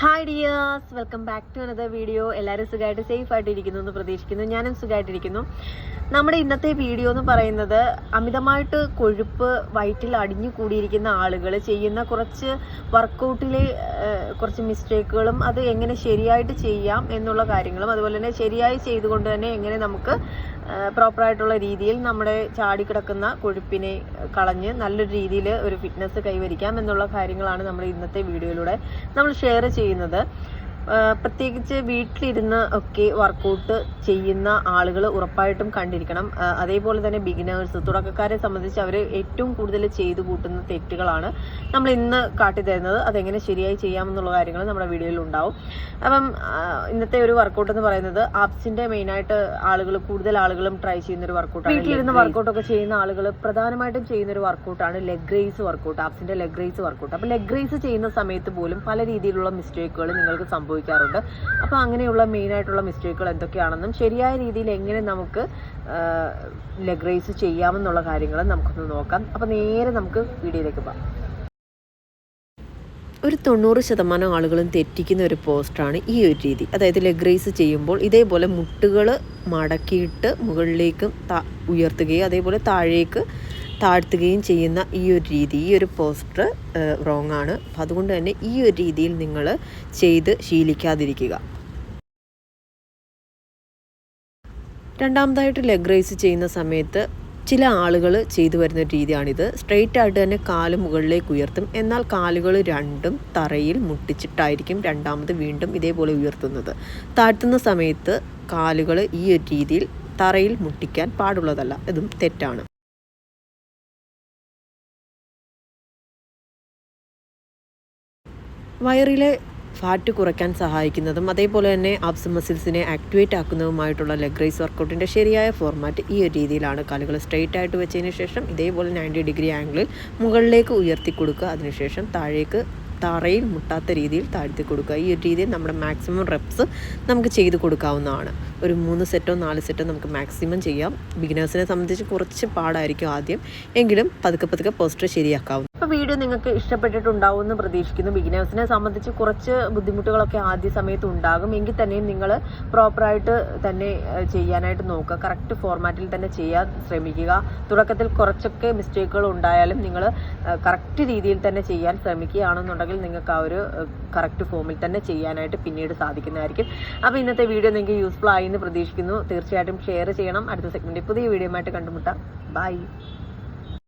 Hi dears welcome back to another video എല്ലാവരും സുഖമായിട്ട് safe ആയിട്ട് ഇരിക്കുന്നു എന്ന് പ്രതീക്ഷിക്കുന്നു. ഞാനും സുഖമായിട്ടിരിക്കുന്നു. നമ്മുടെ ഇന്നത്തെ വീഡിയോ എന്ന് പറയുന്നത് അമിതമായിട്ട് കൊഴുപ്പ് വയറ്റിൽ അടിഞ്ഞു കൂടിയിരിക്കുന്ന ആളുകൾ ചെയ്യുന്ന കുറച്ച് വർക്കൗട്ടിലെ കുറച്ച് മിസ്റ്റേക്കുകളും അത് എങ്ങനെ ശരിയായിട്ട് ചെയ്യാം എന്നുള്ള കാര്യങ്ങളും അതുപോലെ തന്നെ ശരിയായി ചെയ്തുകൊണ്ട് തന്നെ എങ്ങനെ നമുക്ക് പ്രോപ്പറായിട്ടുള്ള രീതിയിൽ നമ്മുടെ ചാടിക്കിടക്കുന്ന കൊഴുപ്പിനെ കളഞ്ഞ് നല്ലൊരു രീതിയിൽ ഒരു ഫിറ്റ്നസ് കൈവരിക്കാം എന്നുള്ള കാര്യങ്ങളാണ് നമ്മൾ ഇന്നത്തെ വീഡിയോയിലൂടെ നമ്മൾ ഷെയർ ചെയ്യുന്നത്. പ്രത്യേകിച്ച് വീട്ടിലിരുന്ന് ഒക്കെ വർക്കൗട്ട് ചെയ്യുന്ന ആളുകൾ ഉറപ്പായിട്ടും കണ്ടിരിക്കണം. അതേപോലെ തന്നെ ബിഗിനേഴ്സ് തുടക്കക്കാരെ സംബന്ധിച്ച് അവർ ഏറ്റവും കൂടുതൽ ചെയ്തു കൂട്ടുന്ന തെറ്റുകളാണ് നമ്മൾ ഇന്ന് കാട്ടിത്തരുന്നത് അതെങ്ങനെ ശരിയായി ചെയ്യാമെന്നുള്ള കാര്യങ്ങൾ നമ്മുടെ വീഡിയോയിൽ ഉണ്ടാവും. അപ്പം ഇന്നത്തെ ഒരു വർക്കൗട്ട് എന്ന് പറയുന്നത് ആപ്സിന്റെ മെയിനായിട്ട് ആളുകൾ കൂടുതൽ ആളുകളും ട്രൈ ചെയ്യുന്ന ഒരു വർക്കൗട്ടാണ് വീട്ടിലിരുന്ന് വർക്കൗട്ട് ഒക്കെ ചെയ്യുന്ന ആളുകൾ പ്രധാനമായിട്ടും ചെയ്യുന്ന ഒരു വർക്കൗട്ടാണ് ലെഗ് റേസ് വർക്കൗട്ട് ആപ്സിന്റെ ലെഗ് റേസ് വർക്കൗട്ട് അപ്പോൾ ലെഗ് റേസ് ചെയ്യുന്ന സമയത്ത് പോലും പല രീതിയിലുള്ള മിസ്റ്റേക്കുകൾ നിങ്ങൾക്ക് സംഭവിക്കാറുണ്ട്. അപ്പോൾ അങ്ങനെയുള്ള മെയിനായിട്ടുള്ള മിസ്റ്റേക്കുകൾ എന്തൊക്കെയാണെന്നും ശരിയായ രീതിയിൽ എങ്ങനെ നമുക്ക് ലെഗ് റേസ് ചെയ്യാമെന്നുള്ള കാര്യങ്ങൾ നമുക്കൊന്ന് നോക്കാം. അപ്പോൾ നേരെ നമുക്ക് വീഡിയോയിലേക്ക് പോകാം. ഒരു തൊണ്ണൂറ് ശതമാനം ആളുകളും തെറ്റിക്കുന്ന ഒരു പോസ്റ്റാണ് ഈ ഒരു രീതി. അതായത് ലെഗ് റേസ് ചെയ്യുമ്പോൾ ഇതേപോലെ മുട്ടുകൾ മടക്കിയിട്ട് മുകളിലേക്കും ഉയർത്തുകയും അതേപോലെ താഴേക്ക് താഴ്ത്തുകയും ചെയ്യുന്ന ഈ ഒരു രീതി ഈ ഒരു പോസ്റ്റർ റോങ് ആണ്. അപ്പോൾ അതുകൊണ്ട് തന്നെ ഈ ഒരു രീതിയിൽ നിങ്ങൾ ചെയ്ത് ശീലിക്കാതിരിക്കുക. രണ്ടാമതായിട്ട് ലെഗ് റേസ് ചെയ്യുന്ന സമയത്ത് ചില ആളുകൾ ചെയ്തു വരുന്ന രീതിയാണിത്. സ്ട്രെയിറ്റ് ആയിട്ട് തന്നെ കാൽ മുകളിലേക്ക് ഉയർത്തും. എന്നാൽ കാലുകൾ രണ്ടും തറയിൽ മുട്ടിച്ചിട്ടായിരിക്കും രണ്ടാമത് വീണ്ടും ഇതേപോലെ ഉയർത്തുന്നത്. താഴ്ത്തുന്ന സമയത്ത് കാലുകൾ ഈ ഒരു രീതിയിൽ തറയിൽ മുട്ടിക്കാൻ പാടുള്ളതല്ല. ഇതും തെറ്റാണ്. വയറിലെ ഫാറ്റ് കുറയ്ക്കാൻ സഹായിക്കുന്നതും അതേപോലെ തന്നെ ആബ്സ് മസിൽസിനെ ആക്ടിവേറ്റ് ആക്കുന്നതുമായിട്ടുള്ള ലെഗ് റൈസ് വർക്കൗട്ടിന്റെ ശരിയായ ഫോർമാറ്റ് ഈ ഒരു രീതിയിലാണ് കാലുകൾ സ്ട്രെയിറ്റ് ആയിട്ട് വെച്ചതിന് ശേഷം ഇതേപോലെ നയന്റി ഡിഗ്രി ആംഗിളിൽ മുകളിലേക്ക് ഉയർത്തി കൊടുക്കുക. അതിനുശേഷം താഴേക്ക് തറയിൽ മുട്ടാത്ത രീതിയിൽ താഴ്ത്തി കൊടുക്കുക. ഈ ഒരു രീതിയിൽ നമ്മുടെ മാക്സിമം റെപ്സ് നമുക്ക് ചെയ്ത് കൊടുക്കാവുന്നതാണ്. ഒരു മൂന്ന് സെറ്റോ നാല് സെറ്റോ നമുക്ക് മാക്സിമം ചെയ്യാം. ബിഗിനേഴ്സിനെ സംബന്ധിച്ച് കുറച്ച് പാടായിരിക്കും ആദ്യം. എങ്കിലും പതുക്കെ പതുക്കെ പോസ്റ്റർ ശരിയാക്കാവും ഇപ്പോൾ വീഡിയോ നിങ്ങൾക്ക് ഇഷ്ടപ്പെട്ടിട്ടുണ്ടാവും എന്ന് പ്രതീക്ഷിക്കുന്നു. ബിഗിനേഴ്സിനെ സംബന്ധിച്ച് കുറച്ച് ബുദ്ധിമുട്ടുകളൊക്കെ ആദ്യ സമയത്ത് ഉണ്ടാകും. എങ്കിൽ തന്നെയും നിങ്ങൾ പ്രോപ്പറായിട്ട് തന്നെ ചെയ്യാനായിട്ട് നോക്കുക. കറക്റ്റ് ഫോർമാറ്റിൽ തന്നെ ചെയ്യാൻ ശ്രമിക്കുക. തുടക്കത്തിൽ കുറച്ചൊക്കെ മിസ്റ്റേക്കുകൾ ഉണ്ടായാലും നിങ്ങൾ കറക്റ്റ് രീതിയിൽ തന്നെ ചെയ്യാൻ ശ്രമിക്കുകയാണെന്നുണ്ടെങ്കിൽ നിങ്ങൾക്ക് ആ ഒരു കറക്റ്റ് ഫോമിൽ തന്നെ ചെയ്യാനായിട്ട് പിന്നീട് സാധിക്കുന്നതായിരിക്കും. അപ്പോൾ ഇന്നത്തെ വീഡിയോ നിങ്ങൾക്ക് യൂസ്ഫുൾ ആയി എന്ന് പ്രതീക്ഷിക്കുന്നു. തീർച്ചയായിട്ടും ഷെയർ ചെയ്യണം. അടുത്ത സെഗ്മെന്റ് പുതിയ വീഡിയോ ആയിട്ട് കണ്ടുമുട്ടാം. ബൈ